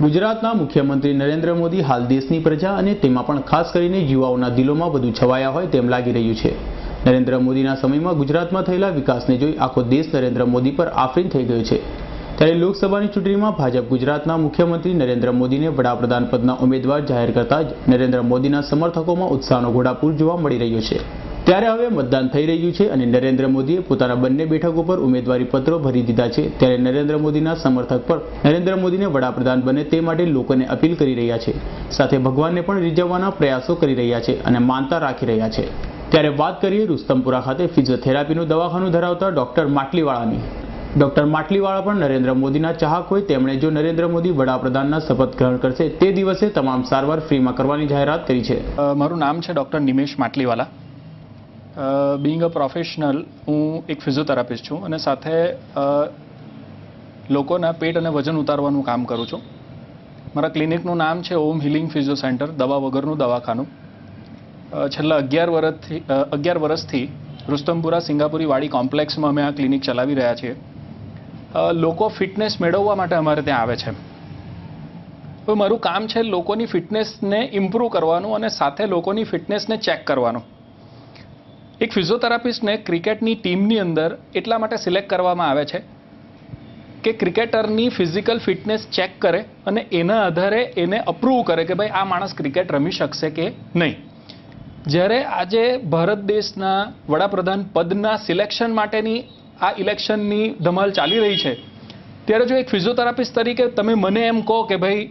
ગુજરાતના મુખ્યમંત્રી નરેન્દ્ર મોદી હાલ દેશની પ્રજા અને તેમાં પણ ખાસ કરીને યુવાઓના દિલોમાં વધુ છવાયા હોય તેમ લાગી રહ્યું છે. નરેન્દ્ર મોદીના સમયમાં ગુજરાતમાં થયેલા વિકાસને જોઈ આખો દેશ નરેન્દ્ર મોદી પર આફરીન થઈ ગયો છે. ત્યારે લોકસભાની ચૂંટણીમાં ભાજપ ગુજરાતના મુખ્યમંત્રી નરેન્દ્ર મોદીને વડાપ્રધાન પદના ઉમેદવાર જાહેર કરતા જ નરેન્દ્ર મોદીના સમર્થકોમાં ઉત્સાહનો ઘોડાપૂર જોવા મળી રહ્યો છે. ત્યારે હવે મતદાન થઈ રહ્યું છે અને નરેન્દ્ર મોદીએ પોતાના બંને બેઠકો પર ઉમેદવારી પત્રો ભરી દીધા છે. ત્યારે નરેન્દ્ર મોદીના સમર્થક પર નરેન્દ્ર મોદીને વડાપ્રધાન બને તે માટે લોકોને અપીલ કરી રહ્યા છે. સાથે ભગવાનને પણ રીઝવવાના પ્રયાસો કરી રહ્યા છે અને માનતા રાખી રહ્યા છે. ત્યારે વાત કરીએ રુસ્તમપુરા ખાતે ફિઝિયોથેરાપીનું દવાખાનું ધરાવતા ડોક્ટર માટલીવાળાની. ડોક્ટર માટલીવાળા પણ નરેન્દ્ર મોદીના ચાહક હોય તેમણે જો નરેન્દ્ર મોદી વડાપ્રધાનના શપથ ગ્રહણ કરશે તે દિવસે તમામ સારવાર ફ્રીમાં કરવાની જાહેરાત કરી છે. મારું નામ છે doctor Nimesh Matliwala. Being a professional હું એક ફિઝિયોથેરાપિસ્ટ છું અને સાથે લોકોના પેટ અને વજન ઉતારવાનું કામ કરું છું. મારા ક્લિનિકનું નામ છે ઓમ હિલિંગ ફિઝિયો સેન્ટર, દવા વગરનું દવાખાનું. છેલ્લા અગિયાર વર્ષથી અગિયાર વર્ષથી રુસ્તમપુરા સિંગાપુરી વાડી કોમ્પ્લેક્સમાં અમે આ ક્લિનિક ચલાવી રહ્યા છીએ. લોકો ફિટનેસ મેળવવા માટે અમારે ત્યાં આવે છે. તો મારું કામ છે લોકોની ફિટનેસને ઇમ્પ્રૂવ કરવાનું અને સાથે લોકોની ફિટનેસને ચેક કરવાનું. એક ફિઝિયોથેરાપિસ્ટને ક્રિકેટની ટીમની અંદર એટલા માટે સિલેક્ટ કરવામાં આવે છે કે ક્રિકેટરની ફિઝિકલ ફિટનેસ ચેક કરે અને એના આધારે એને અપ્રૂવ કરે કે ભાઈ આ માણસ ક્રિકેટ રમી શકશે કે નહીં. જ્યારે આજે ભારત દેશના વડાપ્રધાન પદના સિલેક્શન માટેની આ ઇલેક્શનની ધમાલ ચાલી રહી છે, ત્યારે જો એક ફિઝિયોથેરાપિસ્ટ તરીકે તમે મને એમ કહો કે ભાઈ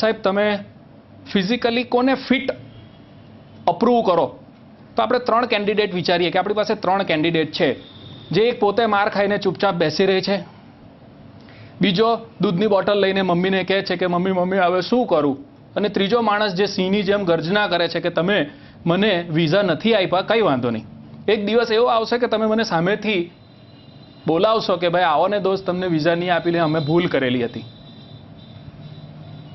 સાહેબ તમે ફિઝિકલી કોને ફિટ અપ્રૂવ કરો તો આપણે ત્રણ કેન્ડિડેટ વિચારીએ કે આપણી પાસે ત્રણ કેન્ડિડેટ છે. જે એક પોતે માર ખાઈને ચૂપચાપ બેસી રહી છે. બીજો દૂધની બોટલ લઈને મમ્મીને કહે છે કે, મમ્મી મમ્મી, હવે શું કરું? અને ત્રીજો માણસ જે સિંહની જેમ ગર્જના કરે છે કે, તમે મને વિઝા નથી આપ્યા કંઈ વાંધો નહીં. એક દિવસ એવો આવશે કે તમે મને સામેથી બોલાવશો કે, ભાઈ, આવો ને દોસ્ત, તમને વિઝા નહીં આપી લે અમે ભૂલ કરેલી હતી.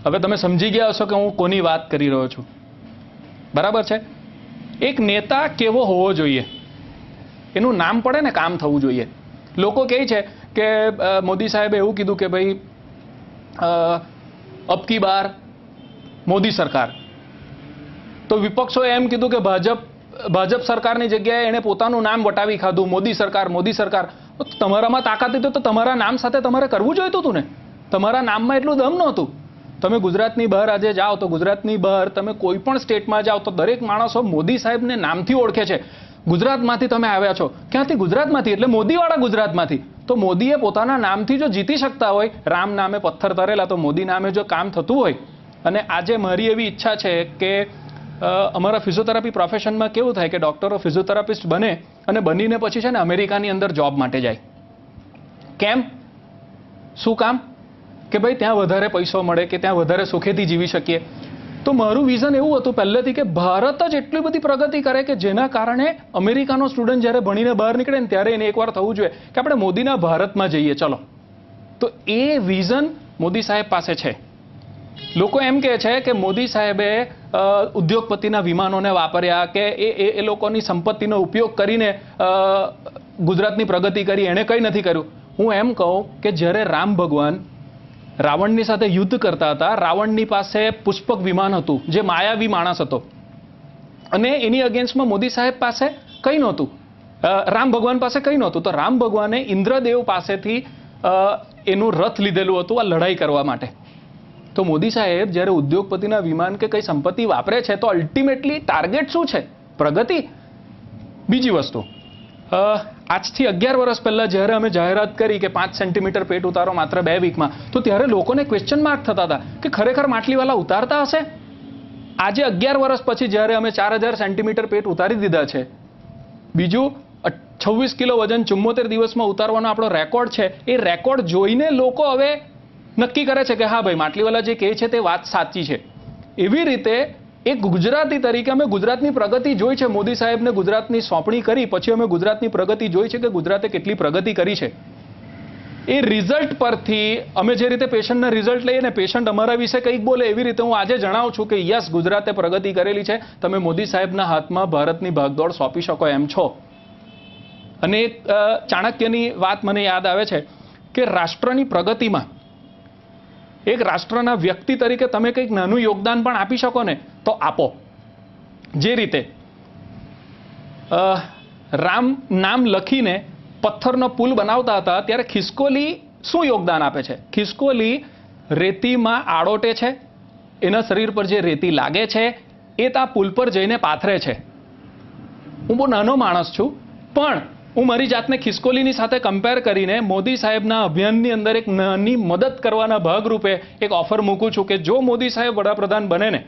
હવે તમે સમજી ગયા હશો કે હું કોની વાત કરી રહ્યો છું. બરાબર છે? એક નેતા કેવો હોવો જોઈએ? એનું નામ પડે ને કામ થવું જોઈએ. લોકો કહે છે કે મોદી સાહેબે એવું કીધું કે ભાઈ અબકી બાર, મોદી સરકાર. તો વિપક્ષોએ એમ કીધું કે ભાજપ ભાજપ સરકારની જગ્યાએ એણે પોતાનું નામ વટાવી ખાધું, મોદી સરકાર મોદી સરકાર. તમારામાં તાકાત હતી તો તમારા નામ સાથે તમારે કરવું જોઈતું હતું ને? તમારા નામમાં એટલું દમ નહોતું. તમે ગુજરાતની બહાર આજે જાઓ તો ગુજરાતની બહાર તમે કોઈ પણ સ્ટેટમાં જાઓ તો દરેક માણસો મોદી સાહેબને નામથી ઓળખે છે. ગુજરાતમાંથી તમે આવ્યા છો. ક્યાંથી? ગુજરાતમાંથી, એટલે મોદીવાળા ગુજરાતમાંથી. તો મોદીએ પોતાના નામથી જો જીતી શકતા હોય, રામ નામે પથ્થર તરેલા, તો મોદી નામે જો કામ થતું હોય. અને આજે મારી એવી ઈચ્છા છે કે અમારા ફિઝિયોથેરાપી પ્રોફેશનમાં કેવું થાય કે ડૉક્ટરો ફિઝિયોથેરાપિસ્ટ બને અને બનીને પછી છે ને અમેરિકાની અંદર જોબ માટે જાય. કેમ? શું કામ? કે ભાઈ ત્યાં વધારે પૈસો મળે કે ત્યાં વધારે સુખેથી જીવી શકીએ. તો મારું વિઝન એવું હતું પહેલેથી કે ભારત જ એટલી બધી પ્રગતિ કરે કે જેના કારણે અમેરિકાનો સ્ટુડન્ટ જ્યારે ભણીને બહાર નીકળે ને ત્યારે એને એકવાર થવું જોઈએ કે આપણે મોદીના ભારતમાં જઈએ. ચલો. તો એ વિઝન મોદી સાહેબ પાસે છે. લોકો એમ કહે છે કે મોદી સાહેબે ઉદ્યોગપતિના વિમાનોને વાપર્યા કે એ, એ- લોકોની સંપત્તિનો ઉપયોગ કરીને ગુજરાતની પ્રગતિ કરી. એણે કંઈ નથી કર્યું. હું એમ કહું કે જ્યારે રામ ભગવાન રાવણની સાથે યુદ્ધ કરતા હતા. રાવણની પાસે પુષ્પક વિમાન હતું, જે માયાવી માણસ હતો. અને એની અગેન્સ્ટમાં મોદી સાહેબ પાસે કંઈ નહોતું. રામ ભગવાન પાસે કંઈ નહોતું. તો રામ ભગવાને ઇન્દ્રદેવ પાસેથી એનું રથ લીધેલું હતું આ લડાઈ કરવા માટે. તો મોદી સાહેબ જ્યારે ઉદ્યોગપતિના વિમાન કે કંઈ સંપત્તિ વાપરે છે, તો અલ્ટિમેટલી ટાર્ગેટ શું છે? પ્રગતિ? બીજી વસ્તુ. આજથી અગિયાર વર્ષ પહેલાં જ્યારે અમે જાહેરાત કરી કે પાંચ સેન્ટીમીટર પેટ ઉતારો માત્ર બે વીકમાં, તો ત્યારે લોકોને ક્વેશ્ચન માર્ક થતા હતા કે ખરેખર માટલીવાલા ઉતારતા હશે? આજે અગિયાર વર્ષ પછી જ્યારે અમે ચાર હજાર સેન્ટીમીટર પેટ ઉતારી દીધા છે, બીજું છવ્વીસ કિલો વજન ચુમ્મોતેર દિવસમાં ઉતારવાનો આપણો રેકોર્ડ છે, એ રેકોર્ડ જોઈને લોકો હવે નક્કી કરે છે કે હા ભાઈ, માટલીવાલા જે કહે છે તે વાત સાચી છે. એવી રીતે એક ગુજરાતી તરીકે અમે ગુજરાતની પ્રગતિ જોઈ છે. મોદી સાહેબને ગુજરાતની સોંપણી કરી, પછી અમે ગુજરાતની પ્રગતિ જોઈ છે કે ગુજરાતે કેટલી પ્રગતિ કરી છે. એ રિઝલ્ટ પરથી અમે જે રીતે પેશન્ટના રિઝલ્ટ લઈએ ને પેશન્ટ અમારા વિશે કંઈક બોલે એવી રીતે હું આજે જણાવું છું કે યસ, ગુજરાતે પ્રગતિ કરેલી છે. તમે મોદી સાહેબના હાથમાં ભારતની ભાગદોડ સોંપી શકો એમ છો. અને એક ચાણક્યની વાત મને યાદ આવે છે કે રાષ્ટ્રની પ્રગતિમાં એક રાષ્ટ્રના વ્યક્તિ તરીકે તમે કંઈક નાનું યોગદાન પણ આપી શકો ને તો આપો. જે રીતે રામ નામ લખીને પથ્થરનો પુલ બનાવતા હતા, ત્યારે ખિસકોલી શું યોગદાન આપે છે? ખિસકોલી રેતીમાં આડોટે છે, એના શરીર પર જે રેતી લાગે છે, એ તા પુલ પર જઈને પાથરે છે. હું બહુ નાનો માણસ છું, પણ હું મારી જાતને ખિસકોલીની સાથે કમ્પેર કરીને મોદી સાહેબના અભિયાનની અંદર એક નાની મદદ કરવાના ભાગરૂપે એક ઓફર મૂકું છું કે જો મોદી સાહેબ વડાપ્રધાન બને ને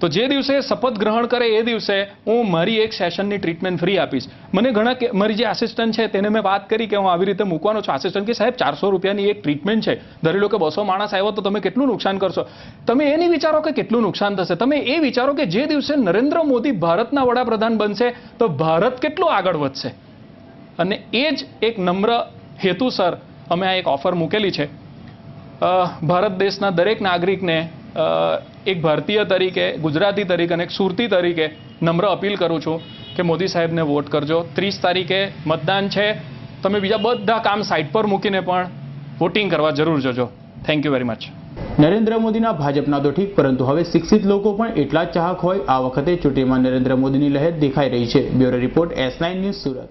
તો જે દિવસે શપથ ગ્રહણ કરે એ દિવસે હું મારી એક સેશનની ટ્રીટમેન્ટ ફ્રી આપીશ. મને ઘણા મારી જે આસિસ્ટન્ટ છે તેને મેં વાત કરી કે હું આવી રીતે મૂકવાનો છું. આસિસ્ટન્ટ કે, સાહેબ, ચારસો રૂપિયાની એક ટ્રીટમેન્ટ છે. ધરી લો કે બસો માણસ આવ્યો તો તમે કેટલું નુકસાન કરશો? તમે એ નહીં વિચારો કે કેટલું નુકસાન થશે? તમે એ વિચારો કે જે દિવસે નરેન્દ્ર મોદી ભારતના વડાપ્રધાન બનશે, તો ભારત કેટલું આગળ વધશે? અને એ જ એક નમ્ર હેતુસર અમે આ એક ઓફર મૂકેલી છે. ભારત દેશના દરેક નાગરિકને એક ભારતીય તરીકે, ગુજરાતી તરીકે અને એક સુરતી તરીકે નમ્ર અપીલ કરું છું કે મોદી સાહેબને વોટ કરજો. ત્રીસ તારીખે મતદાન છે. તમે બીજા બધા કામ સાઇટ પર મૂકીને પણ વોટિંગ કરવા જરૂર જજો. Thank you very much Narendra મોદીના ભાજપના તો ઠીક, પરંતુ હવે શિક્ષિત લોકો પણ એટલા જ ચાહક હોય. આ વખતે ચૂંટણીમાં નરેન્દ્ર મોદીની લહેર દેખાઈ રહી છે. Bureau report S nine news Surat.